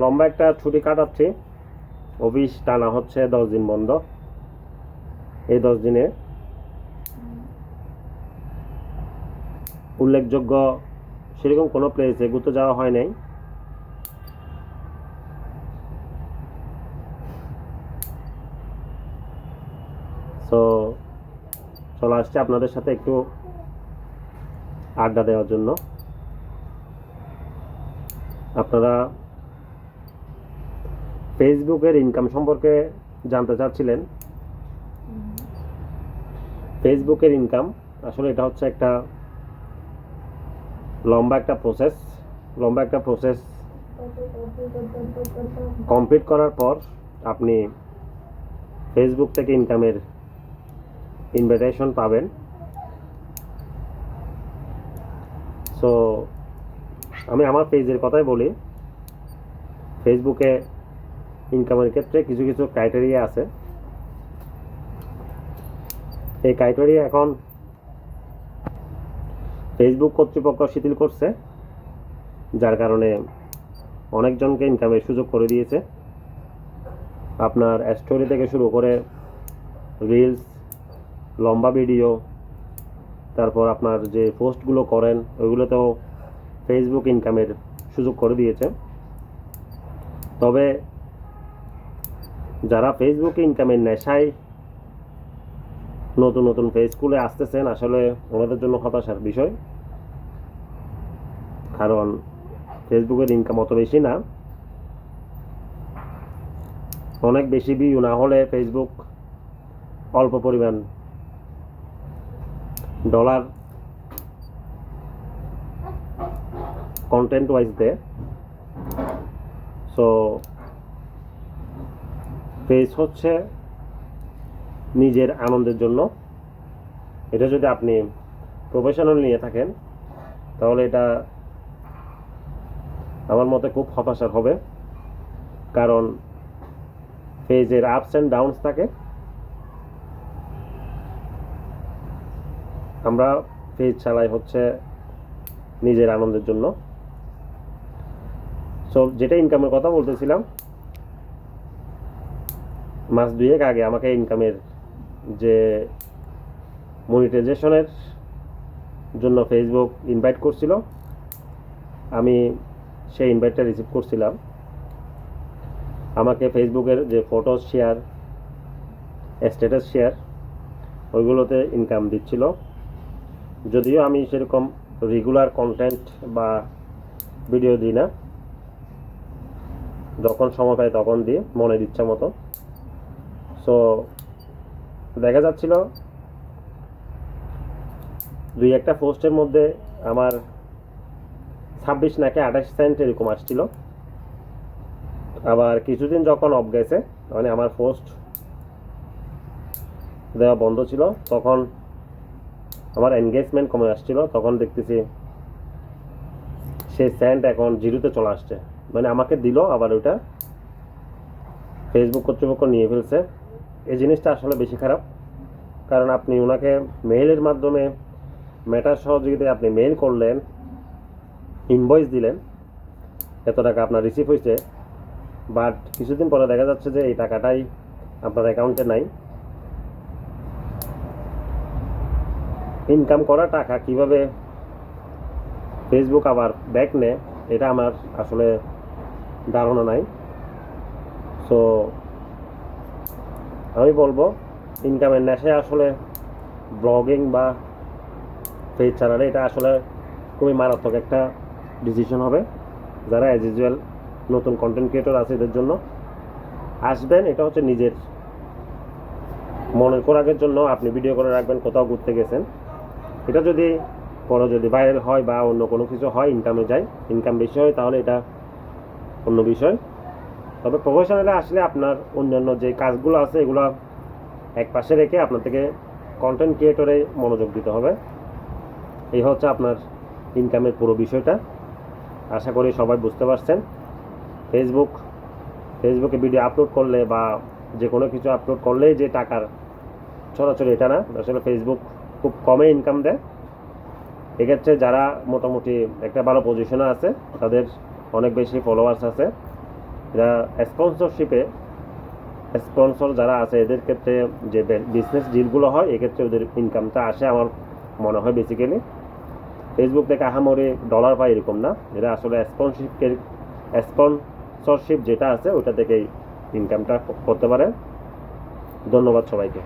লম্বা একটা ছুটি কাটাচ্ছি। অফিস টানা হচ্ছে দশ দিন বন্ধ। এই দশ দিনে উল্লেখযোগ্য সেরকম কোনো প্লেসে ঘুরতে যাওয়া হয় নাই। সো চলে আসছে আপনাদের সাথে একটু আড্ডা দেওয়ার জন্য। আপনারা ফেসবুকের ইনকাম সম্পর্কে জানতে চাচ্ছিলেন। ফেসবুকের ইনকাম আসলে এটা হচ্ছে একটা লম্বা একটা প্রসেস লম্বা একটা প্রসেস কমপ্লিট করার পর আপনি ফেসবুক থেকে ইনকামের ইনভিটেশন পাবেন। সো আমি আমার পেজের কথাই বলি। ফেসবুকে ইনকামের ক্ষেত্রে কিছু কিছু ক্রাইটেরিয়া আছে। এই ক্রাইটেরিয়া এখন ফেসবুক কর্তৃপক্ষ শিথিল করছে, যার কারণে অনেকজনকে ইনকামের সুযোগ করে দিয়েছে। আপনার স্টোরি থেকে শুরু করে রিলস লম্বা ভিডিও তারপর আপনার যে পোস্টগুলো করেন, ওইগুলোতেও ফেসবুক ইনকামের সুযোগ করে দিয়েছে। তবে যারা ফেসবুকে ইনকামের নেশায় নতুন নতুন পেজ খুলে আসতেছেন, আসলে ওনাদের জন্য হতাশার বিষয়। কারণ ফেসবুকের ইনকাম অত বেশি না। অনেক বেশি ভিউ না হলে ফেসবুক অল্প পরিমাণ ডলার কন্টেন্ট ওয়াইজ দেয়। সো পেজ হচ্ছে নিজের আনন্দের জন্য। এটা যদি আপনি প্রফেশনাল নিয়ে থাকেন, তাহলে এটা আমার মতে খুব হতাশার হবে। কারণ পেজের আপস অ্যান্ড ডাউনস থাকে। আমরা পেজ চালাই হচ্ছে নিজের আনন্দের জন্য। সো যেটা ইনকামের কথা বলতেছিলাম মাস দুয়েক আগে আমাকে ইনকামের যে মনিটাইজেশনের জন্য ফেসবুক ইনভাইট করছিল, আমি সেই ইনভাইটটা রিসিভ করছিলাম। আমাকে ফেসবুকের যে ফটো শেয়ার স্ট্যাটাস শেয়ার ওইগুলোতে ইনকাম দিচ্ছিল। যদিও আমি সেরকম রেগুলার কন্টেন্ট বা ভিডিও দিই না, যখন সময় পাই তখন দিয়ে মনের ইচ্ছা মতো। সো দেখা যাচ্ছিল দুই একটা পোস্টের মধ্যে আমার ছাব্বিশ নাকি আঠাশ সেন্ট এরকম আসছিল। আবার কিছুদিন যখন অফ গেছে মানে আমার পোস্ট দেওয়া বন্ধ ছিল, তখন আমার এনগেজমেন্ট কমে আসছিল, তখন দেখতেছি সেই সেন্ট এখন জিরোতে চলে আসছে। মানে আমাকে দিল, আবার ওইটা ফেসবুক কর্তৃপক্ষ নিয়ে ফেলছে। এই জিনিসটা আসলে বেশি খারাপ। কারণ আপনি ওনাকে মেইলের মাধ্যমে মেটার সহযোগিতায় আপনি মেইল করলেন ইনভয়েস দিলেন, এত টাকা আপনার রিসিভ হয়েছে। বাট কিছুদিন পরে দেখা যাচ্ছে যে এই টাকাটাই আপনার অ্যাকাউন্টে নাই। ইনকাম করা টাকা কীভাবে ফেসবুক আবার ব্যাক নেয়, এটা আমার আসলে ধারণা নাই। সো আমি বলব ইনকামের নেশায় আসলে ব্লগিং বা পেজ চালালে এটা আসলে খুবই মারাত্মক একটা ডিসিশন হবে। যারা অ্যাজ ইউজুয়াল নতুন কন্টেন্ট ক্রিয়েটর আছে এদের জন্য। আসবেন, এটা হচ্ছে নিজের মনের কোরাগের জন্য আপনি ভিডিও করে রাখবেন, কোথাও ঘুরতে গেছেন। এটা যদি পরে যদি ভাইরাল হয় বা অন্য কোনো কিছু হয় ইনকামে যায় ইনকাম বেশি হয়, তাহলে এটা অন্য বিষয়। তবে প্রফেশনালে আসলে আপনার অন্যান্য যে কাজগুলো আছে, এগুলো এক পাশে রেখে আপনার থেকে কন্টেন্ট ক্রিয়েটরে মনোযোগ দিতে হবে। এই হচ্ছে আপনার ইনকামের পুরো বিষয়টা। আশা করি সবাই বুঝতে পারছেন। ফেসবুক ফেসবুকে ভিডিও আপলোড করলে বা যে কোনো কিছু আপলোড করলেই যে টাকার ছড়াছড়ি, এটা না। আসলে ফেসবুক খুব কমে ইনকাম দেয়। এক্ষেত্রে যারা মোটামুটি একটা ভালো পজিশনে আছে, তাদের অনেক বেশি ফলোয়ার্স আছে। এরা স্পন্সরশিপে স্পন্সর যারা আছে, এদের ক্ষেত্রে যে বিজনেস ডিলগুলো হয়, এক্ষেত্রে ওদের ইনকামটা আসে আমার মনে হয় বেসিক্যালি ফেসবুক থেকে আহামরি ডলার পায় এরকম না। এরা আসলে স্পন্সরশিপের স্পন্সরশিপ যেটা আছে, ওটা থেকেই ইনকামটা করতে পারে। ধন্যবাদ সবাইকে।